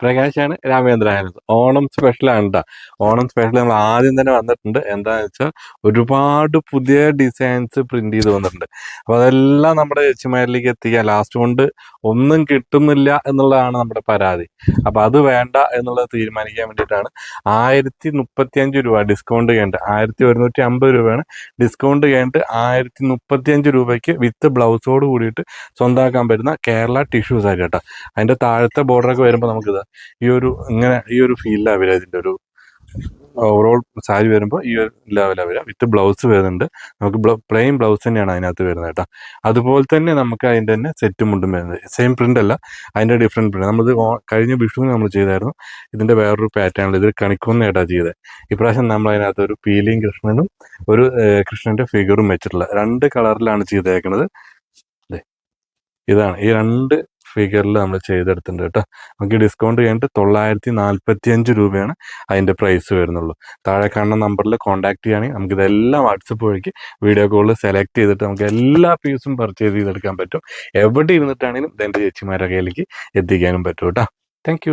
പ്രകാശാണ് Ramendra Hans Onam സ്പെഷ്യലാണ് കേട്ടോ Onam special നമ്മൾ ആദ്യം തന്നെ വന്നിട്ടുണ്ട്. എന്താണെന്ന് വെച്ചാൽ ഒരുപാട് പുതിയ ഡിസൈൻസ് പ്രിന്റ് ചെയ്ത് വന്നിട്ടുണ്ട്. അപ്പോൾ അതെല്ലാം നമ്മുടെ ചേച്ചിമാരിലേക്ക് എത്തിക്കാൻ ലാസ്റ്റ് കൊണ്ട് ഒന്നും കിട്ടുന്നില്ല എന്നുള്ളതാണ് നമ്മുടെ പരാതി. അപ്പോൾ അത് വേണ്ട എന്നുള്ളത് തീരുമാനിക്കാൻ വേണ്ടിയിട്ടാണ് ആയിരത്തി മുപ്പത്തിയഞ്ച് രൂപ ഡിസ്കൗണ്ട് ചെയ്യേണ്ടത് ആയിരത്തി ഒരുന്നൂറ്റി അമ്പത് രൂപയാണ് ഡിസ്കൗണ്ട് ചെയ്യേണ്ടത് ആയിരത്തി മുപ്പത്തിയഞ്ച് രൂപയ്ക്ക് വിത്ത് ബ്ലൗസോട് കൂടിയിട്ട് സ്വന്തമാക്കാൻ പറ്റുന്ന കേരള ടിഷ്യൂസ് സാരി കേട്ടോ അതിന്റെ താഴത്തെ ബോർഡറൊക്കെ വരുമ്പോൾ നമുക്കിത് ഈ ഒരു ഇങ്ങനെ ഈ ഒരു ഫീലിലാണ് വരിക ഇതിന്റെ ഒരു ഓവറോൾ സാരി വരുമ്പോൾ ഈ ഒരു ലെവലാണ് വരിക വിത്ത് ബ്ലൗസ് വരുന്നുണ്ട്. നമുക്ക് പ്ലെയിൻ ബ്ലൗസ് തന്നെയാണ് അതിനകത്ത് വരുന്നത് കേട്ടോ. അതുപോലെ തന്നെ നമുക്ക് അതിന്റെ തന്നെ സെറ്റും മുണ്ടും വരുന്നത്. സെയിം പ്രിന്റ് അല്ല അതിന്റെ ഡിഫറെന്റ് പ്രിന്റ് നമ്മൾ കഴിഞ്ഞ വിഷുവിന് നമ്മൾ ചെയ്തായിരുന്നു. ഇതിന്റെ വേറൊരു പാറ്റേണിൽ ഇത് കണിക്കൊന്നയായിട്ടാണ് ചെയ്തത് ഇപ്രാവശ്യം നമ്മൾ അതിനകത്ത് ഒരു പീലിയും കൃഷ്ണനും ഒരു കൃഷ്ണന്റെ ഫിഗറും വെച്ചിട്ടുള്ള രണ്ട് കളറിലാണ് ചെയ്തേക്കുന്നത് ഇതാണ്. ഈ രണ്ട് ഫിഗറിൽ നമ്മൾ ചെയ്തെടുത്തിട്ടുണ്ട് കേട്ടോ. നമുക്ക് ഡിസ്കൗണ്ട് കഴിഞ്ഞിട്ട് തൊള്ളായിരത്തി നാൽപ്പത്തി അഞ്ച് രൂപയാണ് അതിന്റെ പ്രൈസ് വരുന്നുള്ളൂ. താഴെ കാണുന്ന നമ്പറിൽ കോൺടാക്ട് ചെയ്യുകയാണെങ്കിൽ നമുക്ക് ഇതെല്ലാം വാട്സപ്പ് വഴിക്ക് വീഡിയോ കോളിൽ സെലക്ട് ചെയ്തിട്ട് നമുക്ക് എല്ലാ പീസും പർച്ചേസ് ചെയ്തെടുക്കാൻ പറ്റും. എവിടെ ഇരുന്നിട്ടാണെങ്കിലും ഇതെന്റെ ചേച്ചിമാരുടെ കയ്യിലേക്ക് എത്തിക്കാനും പറ്റും കേട്ടോ. താങ്ക്